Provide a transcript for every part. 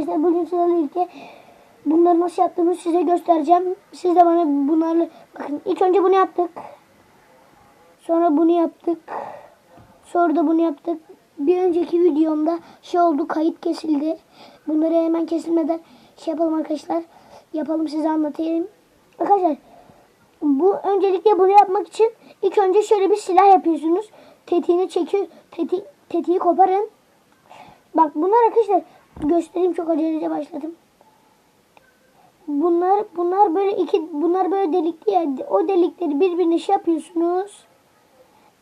arkadaşlar bugün sizlerle birlikte bunları nasıl yaptığımı size göstereceğim. Siz de bana bunlarla bakın ilk önce bunu yaptık. Sonra bunu yaptık. Sonra da bunu yaptık. Bir önceki videomda şey oldu kayıt kesildi. Bunları hemen kesilmeden şey yapalım arkadaşlar. Yapalım size anlatayım. Arkadaşlar bu öncelikle bunu yapmak için ilk önce şöyle bir silah yapıyorsunuz. Tetiğini çekiyor. Teti, tetiği koparın. Bak bunlar arkadaşlar göstereyim çok acelece başladım. Bunlar bunlar böyle iki bunlar böyle delikli ya. O delikleri birbirine şey yapıyorsunuz.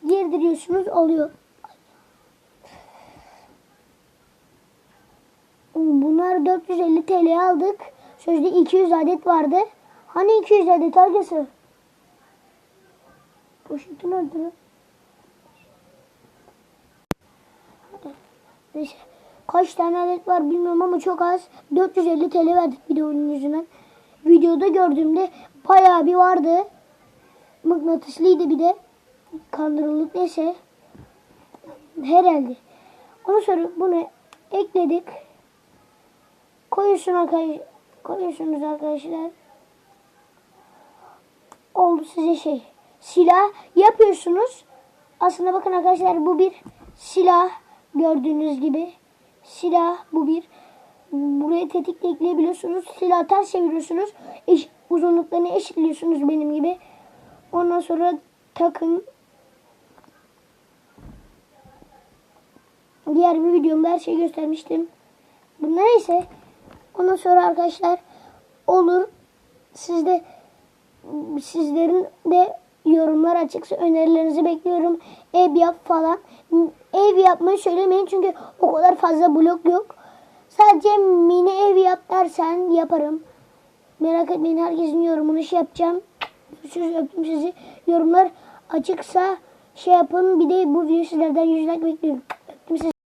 Girdiriyorsunuz oluyor. Bunlar 450 TL aldık. Sözde 200 adet vardı. Hani 200 adet harcası? Poşetin öldü. Neyse. Kaç tane adet var bilmiyorum ama çok az. 450 TL verdik bir yüzünden. Videoda gördüğümde bayağı bir vardı. Mıknatıslıydı bir de. Kandırılık neyse. Herhalde. Ondan sonra bunu ekledik. Koyuyorsun arkadaşlar. Koyuyorsunuz arkadaşlar. Oldu size şey. Silah yapıyorsunuz. Aslında bakın arkadaşlar bu bir silah. Gördüğünüz gibi. Silah bu bir. Buraya tetikle ekleyebiliyorsunuz. Silahı ters çeviriyorsunuz. Eş, uzunluklarını eşitliyorsunuz benim gibi. Ondan sonra takın. Diğer bir videomda her şeyi göstermiştim. Bunlar neyse. Ondan sonra arkadaşlar olur. Sizde sizlerin de yorumlar açıksa önerilerinizi bekliyorum. Ev yap falan. Ev yapmayı söylemeyin çünkü o kadar fazla blok yok. Sadece mini ev yap dersen yaparım. Merak etmeyin herkesin yorumunu şey yapacağım. Söz öptüm sizi. Yorumlar açıksa şey yapın. Bir de bu video sizlerden yüz like bekliyorum.